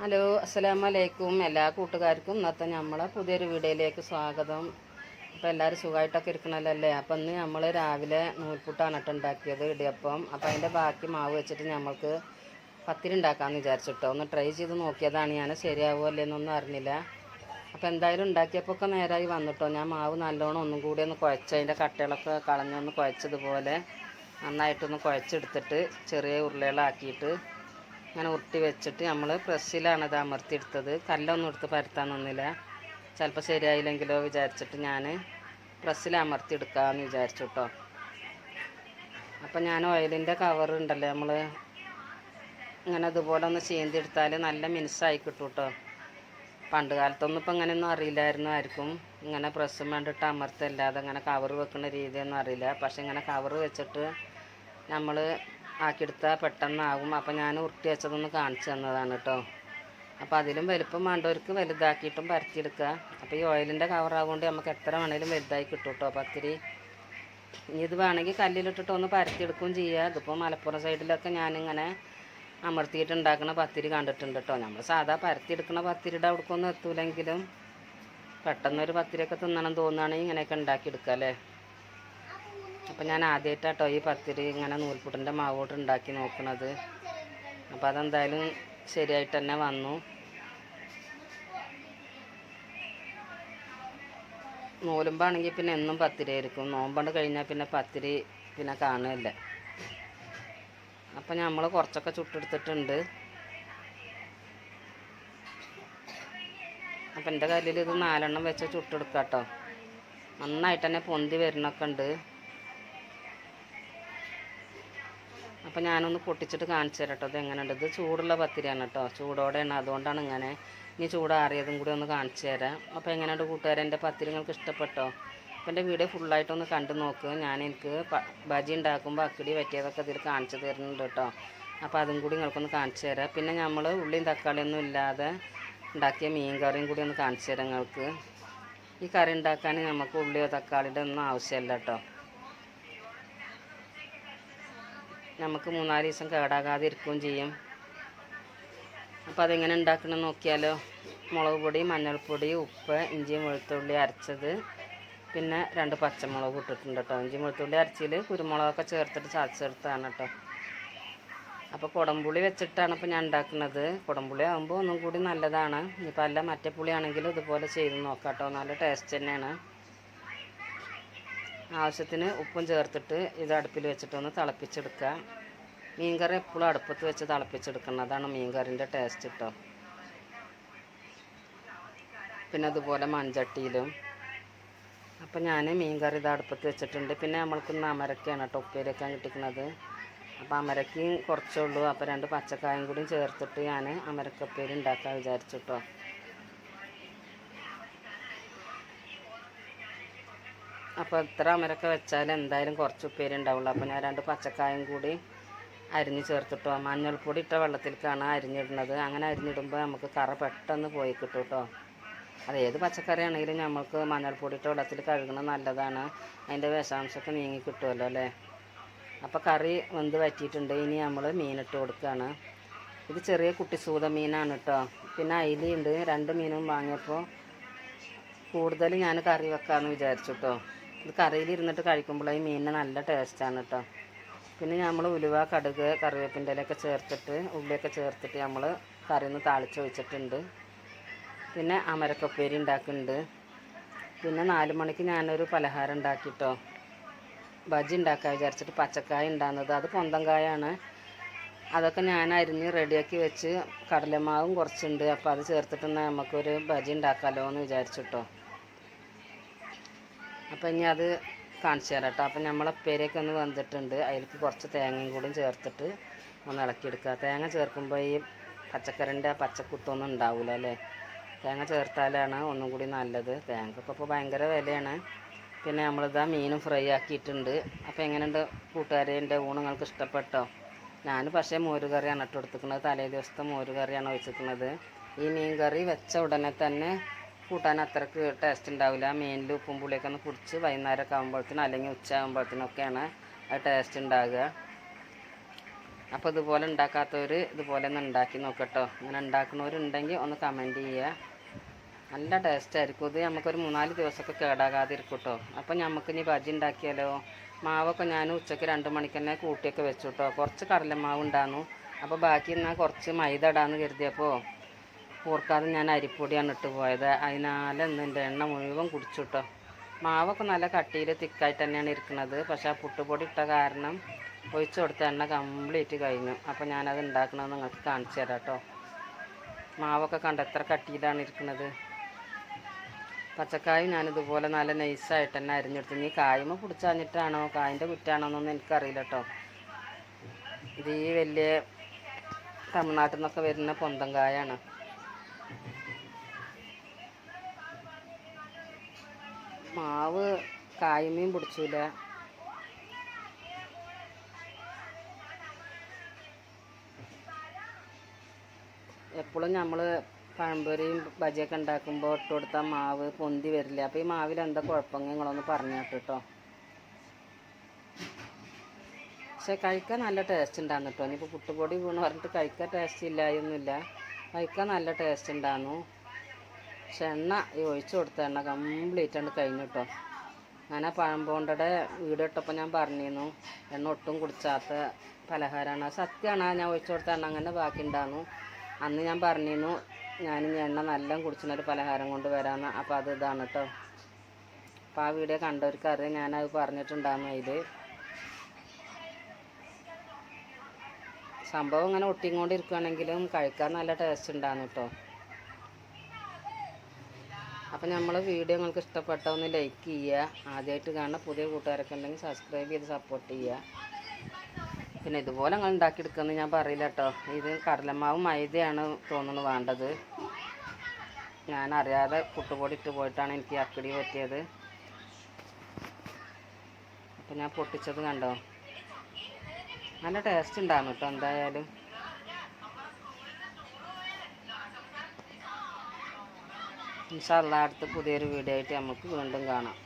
Hello അസ്സലാമു വലൈക്കും എല്ലാ കൂട്ടുകാർക്കും ഇന്നത്തെ നമ്മളെ പുതിയൊരു വീഡിയോയിലേക്ക് സ്വാഗതം. അപ്പോൾ എല്ലാവരും സുഖമായിട്ടൊക്കെ ഇരിക്കണല്ലേ അപ്പം ഇന്ന് നമ്മൾ രാവിലെ നൂൽപുട്ടാണ് കേട്ടോ ഉണ്ടാക്കിയത് ഇടിയപ്പം. അപ്പോൾ അതിന്റെ ബാക്കി മാവ് വെച്ചിട്ട് നമ്മൾക്ക് പത്തിരി ഉണ്ടാക്കാമെന്ന് വിചാരിച്ചിട്ടോ. ഒന്ന് ട്രൈ ചെയ്ത് നോക്കിയതാണ്. ഞാൻ ശരിയാവുമോ അല്ലേന്നൊന്നും അറിഞ്ഞില്ല. അപ്പോൾ എന്തായാലും ഉണ്ടാക്കിയപ്പോൾ ഒക്കെ നേരമായി വന്നിട്ടോ. ഞാൻ മാവ് നല്ലോണം ഒന്നും കൂടി ഒന്ന് കുഴച്ച് അതിന്റെ കട്ടകളൊക്കെ കളഞ്ഞൊന്ന് കുഴച്ചതുപോലെ നന്നായിട്ടൊന്ന് കുഴച്ചെടുത്തിട്ട് ചെറിയ ഉരുളകളാക്കിയിട്ട് ഇങ്ങനെ ഉരുട്ടി വെച്ചിട്ട് നമ്മൾ പ്രസ്സിലാണ് ഇത് അമർത്തിയെടുത്തത്. കല്ലൊന്നും എടുത്ത് പരത്താൻ നിന്നില്ല. ചിലപ്പോൾ ശരിയായില്ലെങ്കിലോ വിചാരിച്ചിട്ട് ഞാൻ പ്രസ്സിൽ അമർത്തിയെടുക്കാമെന്ന് വിചാരിച്ചു കേട്ടോ അപ്പം ഞാൻ ഓയിലിന്റെ കവർ ഉണ്ടല്ലോ നമ്മൾ ഇങ്ങനെ ഇതുപോലെ ഒന്ന് ചീന്തിയെടുത്താൽ നല്ല മിനുസായി കിട്ടും കേട്ടോ പണ്ട് കാലത്തൊന്നും ഇപ്പം ഇങ്ങനെയൊന്നും അറിയില്ലായിരുന്നു ആർക്കും. ഇങ്ങനെ പ്രസ്സും വേണ്ടിട്ട് അമർത്തല്ലാതെ ഇങ്ങനെ കവർ വെക്കുന്ന രീതിയൊന്നും അറിയില്ല. പക്ഷെ ഇങ്ങനെ കവർ വെച്ചിട്ട് നമ്മൾ ആക്കിയെടുത്താൽ പെട്ടെന്നാകും. അപ്പം ഞാൻ ഉരുട്ടി വെച്ചതൊന്ന് കാണിച്ചു തന്നതാണ് കേട്ടോ അപ്പോൾ അതിലും വലുപ്പം വേണ്ടവർക്ക് വലുതാക്കിയിട്ടും പരത്തിയെടുക്കുക അപ്പോൾ ഈ ഓയിലിന്റെ കവറാകൊണ്ട് നമുക്ക് എത്ര വേണേലും വലുതായി കിട്ടും കേട്ടോ പത്തിരി ഇത് വേണമെങ്കിൽ കല്ലിലിട്ടിട്ട് ഒന്ന് പരത്തിയെടുക്കുകയും ചെയ്യുക ഇതിപ്പോൾ മലപ്പുറം സൈഡിലൊക്കെ ഞാനിങ്ങനെ അമർത്തിയിട്ട് ഉണ്ടാക്കുന്ന പത്തിരി കണ്ടിട്ടുണ്ട് കേട്ടോ നമ്മൾ സാധാ പരത്തിയെടുക്കുന്ന പത്തിരിയുടെ അവിടേക്കൊന്നും എത്തൂലെങ്കിലും പെട്ടെന്നൊരു പത്തിരിയൊക്കെ തിന്നണം തോന്നുകയാണെങ്കിൽ ഇങ്ങനെയൊക്കെ ഉണ്ടാക്കിയെടുക്കുക അല്ലേ അപ്പം ഞാൻ ആദ്യമായിട്ടാട്ടോ ഈ പത്തിരി ഇങ്ങനെ നൂൽപുട്ടിന്റെ മാവോട്ട് ഉണ്ടാക്കി നോക്കണത്. അപ്പോൾ അതെന്തായാലും ശരിയായിട്ട് തന്നെ വന്നു. നോലുമ്പാണെങ്കിൽ പിന്നെ എന്നും പത്തിരി ആയിരിക്കും നോമ്പണ്ട് കഴിഞ്ഞാൽ പിന്നെ പത്തിരി പിന്നെ കാണുകയില്ല. അപ്പം നമ്മൾ കുറച്ചൊക്കെ ചുട്ടെടുത്തിട്ടുണ്ട്. അപ്പം എന്റെ കയ്യിൽ ഇത് നാലെണ്ണം വെച്ച് ചുട്ടെടുക്കാം കേട്ടോ നന്നായിട്ട് തന്നെ പൊന്തി വരുന്നൊക്കെ ഉണ്ട്. അപ്പം ഞാനൊന്ന് പൊട്ടിച്ചിട്ട് കാണിച്ചു തരാം കേട്ടോ ഇത് എങ്ങനെയുണ്ട്? ഇത് ചൂടുള്ള പത്തിരിയാണ് കേട്ടോ ചൂടോടെയാണ്. അതുകൊണ്ടാണ് ഇങ്ങനെ ഇനി ചൂടാറിയതും കൂടി ഒന്ന് കാണിച്ചു തരാം. അപ്പോൾ എങ്ങനെയുണ്ട് കൂട്ടുകാരെ? എന്റെ പത്തിരി നിങ്ങൾക്ക് ഇഷ്ടപ്പെട്ടോ? അപ്പോൾ എന്റെ വീഡിയോ ഫുള്ളായിട്ടൊന്ന് കണ്ടു നോക്ക്. ഞാൻ എനിക്ക് ഭജി ഉണ്ടാക്കുമ്പോൾ അക്കിടി പറ്റിയതൊക്കെ ഇതിൽ കാണിച്ചു തരുന്നുണ്ട് കേട്ടോ അപ്പോൾ അതും കൂടി നിങ്ങൾക്കൊന്ന് കാണിച്ചു തരാം. പിന്നെ നമ്മൾ ഉള്ളിയും തക്കാളിയൊന്നും ഇല്ലാതെ ഉണ്ടാക്കിയ മീൻ കറിയും കൂടി ഒന്ന് കാണിച്ചു തരാം നിങ്ങൾക്ക്. ഈ കറി ഉണ്ടാക്കാൻ നമുക്ക് ഉള്ളിയോ തക്കാളിയുടെ ഒന്നും ആവശ്യമില്ല കേട്ടോ നമുക്ക് മൂന്നാൽ ദിവസം കേടാകാതെ ഇരിക്കുകയും ചെയ്യും. അപ്പോൾ അതെങ്ങനെ ഉണ്ടാക്കണമെന്ന് നോക്കിയാലോ? മുളക് പൊടി മഞ്ഞൾപ്പൊടി ഉപ്പ് ഇഞ്ചിയും വെളുത്തുള്ളി അരച്ചത്. പിന്നെ രണ്ട് പച്ചമുളക് ഇട്ടിട്ടുണ്ട് കേട്ടോ ഇഞ്ചി വെളുത്തുള്ളി അരച്ചിൽ കുരുമുളകൊക്കെ ചേർത്തിട്ട് ചതച്ചെടുത്താണ് കേട്ടോ അപ്പോൾ കുടംപുളി വെച്ചിട്ടാണ് ഇപ്പോൾ ഞാൻ ഉണ്ടാക്കുന്നത്. കുടംപുളി ആകുമ്പോൾ ഒന്നും കൂടി നല്ലതാണ്. ഇനിയിപ്പോൾ അല്ല മറ്റേ പുളിയാണെങ്കിലും ഇതുപോലെ ചെയ്ത് നോക്കാം കേട്ടോ നല്ല ടേസ്റ്റ് തന്നെയാണ്. ആവശ്യത്തിന് ഉപ്പും ചേർത്തിട്ട് ഇത് അടുപ്പിൽ വെച്ചിട്ടൊന്ന് തിളപ്പിച്ചെടുക്കുക. മീൻകറി എപ്പോഴും അടുപ്പത്ത് വെച്ച് തിളപ്പിച്ചെടുക്കണം. അതാണ് മീൻകറിന്റെ ടേസ്റ്റ് കേട്ടോ പിന്നെ അതുപോലെ മൺചട്ടിയിലും. അപ്പം ഞാൻ മീൻകറി ഇത് അടുപ്പത്ത് വെച്ചിട്ടുണ്ട്. പിന്നെ നമ്മൾക്ക് ഇന്ന് അമരക്കയാണ് കേട്ടോ ഉപ്പേരി വെക്കാൻ കിട്ടിക്കുന്നത്. അപ്പോൾ അമരക്കയും കുറച്ചേ ഉള്ളൂ. അപ്പോൾ രണ്ട് പച്ചക്കായും കൂടി ചേർത്തിട്ട് ഞാൻ അമരക്കപ്പേരി ഉണ്ടാക്കാൻ വിചാരിച്ചു കേട്ടോ അപ്പോൾ ഇത്ര അമരൊക്കെ വെച്ചാൽ എന്തായാലും കുറച്ച് ഉപ്പേരി ഉണ്ടാവുള്ളൂ. അപ്പോൾ ഞാൻ രണ്ട് പച്ചക്കായും കൂടി അരിഞ്ഞ് ചേർത്തിട്ടോ. മഞ്ഞൾപ്പൊടി ഇട്ട വെള്ളത്തിലേക്കാണ് അരിഞ്ഞിടുന്നത്. അങ്ങനെ അരിഞ്ഞിടുമ്പോൾ നമുക്ക് കറ പെട്ടെന്ന് പോയി കിട്ടും കേട്ടോ അത് ഏത് പച്ചക്കറി ആണെങ്കിലും നമുക്ക് മഞ്ഞൾപ്പൊടി ഇട്ട വെള്ളത്തിൽ കഴുകണത് നല്ലതാണ്. അതിന്റെ വിഷാംശമൊക്കെ നീങ്ങി കിട്ടുമല്ലോ അല്ലേ? അപ്പോൾ കറി വെന്ത് വറ്റിയിട്ടുണ്ട്. ഇനി നമ്മൾ മീനിട്ട് കൊടുക്കുകയാണ് ഇത് ചെറിയ കുട്ടി സൂത മീനാണ് കേട്ടോ പിന്നെ അയിലുണ്ട് രണ്ട് മീനും വാങ്ങിയപ്പോൾ കൂടുതൽ ഞാൻ കറി വെക്കാമെന്ന് വിചാരിച്ചു കേട്ടോ ഇത് കറിയിൽ ഇരുന്നിട്ട് കഴിക്കുമ്പോൾ ഈ മീനിന് നല്ല ടേസ്റ്റാണ് കേട്ടോ പിന്നെ നമ്മൾ ഉലുവ കടുക് കറിവേപ്പിന്റെ ഇലയൊക്കെ ചേർത്തിട്ട് ഉള്ളിയൊക്കെ ചേർത്തിട്ട് നമ്മൾ കറി ഒന്ന് താളിച്ച് വെച്ചിട്ടുണ്ട് പിന്നെ അമരക്കപ്പേരി ഉണ്ടാക്കുന്നുണ്ട് പിന്നെ നാല് മണിക്ക് ഞാനൊരു പലഹാരം ഉണ്ടാക്കിട്ടോ ബജി ഉണ്ടാക്കാൻ വിചാരിച്ചിട്ട് പച്ചക്കായ ഉണ്ടാകുന്നത് അത് പൊന്തങ്കായാണ് അതൊക്കെ ഞാൻ അരിഞ്ഞ് റെഡിയാക്കി വെച്ച് കടലമാവും കുറച്ചുണ്ട്. അപ്പോൾ അത് ചേർത്തിട്ട് നമുക്കൊരു ബജി ഉണ്ടാക്കാമല്ലോ എന്ന് വിചാരിച്ചിട്ടോ അപ്പോൾ ഇനി അത് കാണിച്ചു തരാം കേട്ടോ അപ്പം നമ്മളെ ഉപ്പേരിയൊക്കെ ഒന്ന് വന്നിട്ടുണ്ട് അതിലേക്ക് കുറച്ച് തേങ്ങയും കൂടി ചേർത്തിട്ട് ഒന്ന് ഇളക്കിയെടുക്കുക. തേങ്ങ ചേർക്കുമ്പോൾ ഈ പച്ചക്കറിന്റെ പച്ചക്കുത്തൊന്നും ഉണ്ടാവില്ല അല്ലേ? തേങ്ങ ചേർത്താലാണ് ഒന്നും കൂടി നല്ലത്. തേങ്ങക്കൊക്കെ ഇപ്പോൾ ഭയങ്കര വിലയാണ്. പിന്നെ നമ്മളിതാ മീനും ഫ്രൈ ആക്കിയിട്ടുണ്ട്. അപ്പോൾ എങ്ങനെയുണ്ട് കൂട്ടുകാരെ എന്റെ ഊണ്? നിങ്ങൾക്ക് ഇഷ്ടപ്പെട്ടോ? ഞാൻ പക്ഷേ മോരുകറിയാണ് ഇട്ട് കൊടുത്തിരിക്കുന്നത്. തലേ ദിവസത്തെ മോരുകറിയാണ് ഒഴിച്ചിരിക്കുന്നത്. ഈ മീൻ കറി വെച്ച ഉടനെ തന്നെ കൂട്ടാൻ അത്രയ്ക്ക് ടേസ്റ്റ് ഉണ്ടാവില്ല. മീനിൽ ഉപ്പും പുളിയൊക്കെ ഒന്ന് കുടിച്ച് വൈകുന്നേരമൊക്കെ ആകുമ്പോഴത്തേനും അല്ലെങ്കിൽ ഉച്ച ആകുമ്പോഴത്തേനൊക്കെയാണ് അത് ടേസ്റ്റ് ഉണ്ടാകുക അപ്പോൾ ഇതുപോലെ ഉണ്ടാക്കാത്തവർ ഇതുപോലെ ഒന്ന് ഉണ്ടാക്കി നോക്കട്ടോ. അങ്ങനെ ഉണ്ടാക്കുന്നവരുണ്ടെങ്കിൽ ഒന്ന് കമന്റ് ചെയ്യുക. നല്ല ടേസ്റ്റ് ആയിരിക്കും. ഇത് നമുക്കൊരു മൂന്നാൽ ദിവസമൊക്കെ കേടാകാതിരിക്കും കേട്ടോ അപ്പോൾ നമുക്ക് ഇനി ബജി ഉണ്ടാക്കിയാലോ? മാവൊക്കെ ഞാൻ ഉച്ചയ്ക്ക് രണ്ട് മണിക്ക് തന്നെ കൂട്ടിയൊക്കെ വെച്ചു കേട്ടോ കുറച്ച് കടലമാവ് ഉണ്ടായിരുന്നു അപ്പോൾ ബാക്കി എന്നാൽ കുറച്ച് മൈദ ഇടാന്ന് കരുതിയപ്പോൾ ഓർക്കാതെ ഞാൻ അരിപ്പൊടിയാണ് ഇട്ട് പോയത്. അതിനാൽ ഇന്ന് എന്റെ എണ്ണ മുഴുവൻ കുടിച്ചു കേട്ടോ മാവൊക്കെ നല്ല കട്ടിയിൽ തിക്കായിട്ട് തന്നെയാണ് ഇരിക്കുന്നത് പക്ഷേ ആ പുട്ടുപൊടി ഇട്ട കാരണം ഒഴിച്ചു കൊടുത്ത എണ്ണ കംപ്ലീറ്റ് കഴിഞ്ഞു. അപ്പോൾ ഞാനത് ഉണ്ടാക്കണമെന്ന് നിങ്ങൾക്ക് കാണിച്ചു തരാം കേട്ടോ മാവൊക്കെ കണ്ട എത്ര കട്ടിയിലാണ് ഇരിക്കുന്നത് പച്ചക്കായ ഞാനിതുപോലെ നല്ല നൈസായിട്ട് തന്നെ അരിഞ്ഞെടുത്തു. ഇനി കായ്മ പിടിച്ചഞ്ഞിട്ടാണോ കായിന്റെ കുറ്റാണോ എന്നൊന്നും എനിക്കറിയില്ല കേട്ടോ ഇത് ഈ വലിയ തമിഴ്നാട്ടിൽ നിന്നൊക്കെ വരുന്ന പൊന്തം കായാണ്. മാവ് കായ്മയും പിടിച്ചില്ല എപ്പോഴും നമ്മൾ പഴംപൊരിയും ബജിയൊക്കെ ഉണ്ടാക്കുമ്പോൾ ഇട്ട് കൊടുത്താൽ മാവ് പൊന്തി വരില്ല. അപ്പോൾ ഈ മാവിൽ എന്താ കുഴപ്പങ്ങളൊന്ന് നിങ്ങളൊന്ന് പറഞ്ഞു കേട്ടോ പക്ഷെ കഴിക്കാൻ നല്ല ടേസ്റ്റ് ഉണ്ടാന്ന് കേട്ടോ ഇനിയിപ്പോൾ പുട്ടുപൊടി വീണ് പറഞ്ഞിട്ട് കഴിക്കാൻ ടേസ്റ്റ് ഇല്ലായൊന്നുമില്ല. കഴിക്കാൻ നല്ല ടേസ്റ്റ് ഉണ്ടായിരുന്നു പക്ഷെ എണ്ണ ഈ ഒഴിച്ചു കൊടുത്ത എണ്ണ കംപ്ലീറ്റ് ആണ് കഴിഞ്ഞു കേട്ടോ ഞാൻ ആ പഴംപോണ്ടയുടെ വീട് ഇട്ടപ്പോൾ ഞാൻ പറഞ്ഞിരുന്നു എണ്ണ ഒട്ടും കുടിച്ചാത്ത പലഹാരമാണ് സത്യമാണ് ഞാൻ ഒഴിച്ചു കൊടുത്ത എണ്ണ അങ്ങനെ ബാക്കി ഉണ്ടായിരുന്നു അന്ന് ഞാൻ പറഞ്ഞിരുന്നു ഞാൻ ഇനി എണ്ണ നല്ല കുടിച്ചിട്ടൊരു പലഹാരം കൊണ്ട് വരാമെന്ന് അപ്പോൾ അത് ഇതാണ് കേട്ടോ അപ്പോൾ ആ വീഡിയോ കണ്ടവർക്ക് അറിയാം ഞാനത് പറഞ്ഞിട്ടുണ്ടായിരുന്നു അതിൽ സംഭവം ഇങ്ങനെ ഒട്ടിക്കൊണ്ടിരിക്കുകയാണെങ്കിലും കഴിക്കാൻ നല്ല ടേസ്റ്റ് ഉണ്ടായിരുന്നു കേട്ടോ അപ്പം നമ്മൾ വീഡിയോ നിങ്ങൾക്ക് ഇഷ്ടപ്പെട്ട ഒന്ന് ലൈക്ക് ചെയ്യുക ആദ്യമായിട്ട് കാണുന്ന പുതിയ കൂട്ടുകാരൊക്കെ ഉണ്ടെങ്കിൽ സബ്സ്ക്രൈബ് ചെയ്ത് സപ്പോർട്ട് ചെയ്യുക പിന്നെ ഇതുപോലെ നിങ്ങൾ ഉണ്ടാക്കിയെടുക്കുമെന്ന് ഞാൻ പറയില്ല കേട്ടോ ഇത് കടലമാവ് മൈദയാണ് തോന്നുന്നു വേണ്ടത്. ഞാൻ അറിയാതെ പുട്ടുപൊടി ഇട്ട് പോയിട്ടാണ് എനിക്ക് അക്കടി പറ്റിയത്. അപ്പം ഞാൻ പൊട്ടിച്ചത് കണ്ടോ? നല്ല ടേസ്റ്റ് ഉണ്ടാകും കേട്ടോ എന്തായാലും. ഇൻഷാല്ല അടുത്ത പുതിയൊരു വീഡിയോ ആയിട്ട് നമുക്ക് വീണ്ടും കാണാം.